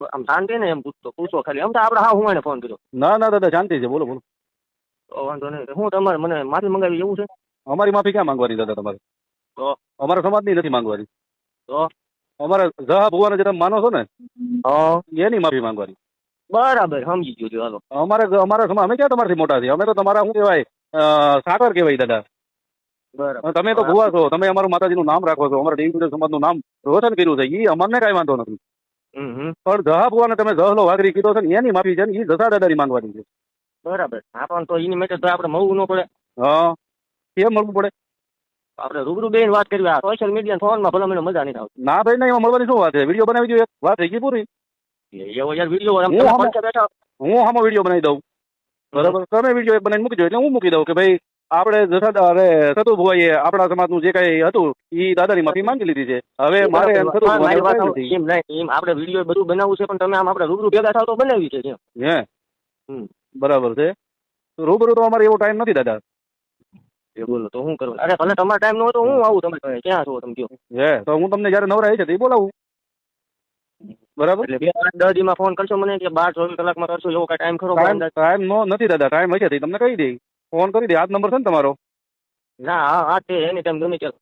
આમ શાંતિ ને એમ પૂછતો પૂછો ખાલી. આમ તો આપડે હા હું એને ફોન કર્યો. ના ના દાદા શાંતિ છે. બોલો બોલો. તો વાંધો નહીં. હું તમારે મને માફી મંગાવી એવું છે? અમારી માફી ક્યાં માંગવાની દાદા તમારે? તો? અમારા સમાજની નથી માંગવાની. તો? અમારે જહા ભુવાને જે તમે માનો છો ને એની માફી માંગવાની. બરાબર સમજી ગયો હાલો. અમારે અમારા સમાજ અમે ક્યાં તમારાથી મોટા છીએ? અમે તો તમારા શું કહેવાય સાકર કહેવાય દાદા. બરાબર. તમે તો ભુવા છો તમે અમારું માતાજીનું નામ રાખો છો અમારા દેવી સમાજનું નામ રોશન કર્યું છે. એ અમને કાંઈ વાંધો નથી. પણ જહા ભુવાને તમે જહલો વાઘરી કીધો છે ને એની માફી છે ને એ જસા દાદાની માંગવાની છે. બરાબર. હા પણ તો એની મેટર તો આપણે મળવું ન પડે. હા. કેમ મળવું પડે? આપણે રૂબરૂ બેન વાત કરી આ સોશિયલ મીડિયા ફોનમાં ભલે મને મજા નહીં આવતી. ના ભાઈ ના એમાં મળવાની શું વાત છે? વીડિયો બનાવી દો એક. વાત થઈ ગઈ પૂરી? એવો યાર વીડિયો હું હમણાં- હું આમાં વીડિયો બનાવી દઉં. બરાબર? તમે વીડિયો બનાવી બનાવીને મૂકી દો એટલે હું મૂકી દઉં કે ભાઈ આપણે જસા અરે સતુ ભુવાઈએ આપણા સમાજનું જે કઈ હતું એ દાદાની માફી માંગી લીધી છે. હવે મારે એમ સાવ- એમ નહીં એમ આપણે વીડિયો બધું બનાવવું છે પણ તમે આમ આપણે રૂબરૂ ભેગા થાવ તો બનાવી છે હે? બરાબર છે. રૂબરૂ તો અમારે એવો ટાઈમ નથી દાદા. એ બોલો તો હું કરું? અરે ભલે તમારો ટાઈમ ન હોય તો હું આવું તમે ક્યાં છો તમે હે તો હું તમને જયારે નવરાય છે તો એ બોલાવું. બરાબર? એટલે બે દસ દીમાં ફોન કરશો મને કે બાર ચોવીસ કલાકમાં કરશો એવો કઈ ટાઈમ ખરો? ટાઈમ નો નથી દાદા. ટાઈમ હશે તમને કહી દે. ફોન કરી દે. આ નંબર છે ને તમારો? ના હા તે એની ટાઈમ ગમે ત્યારે.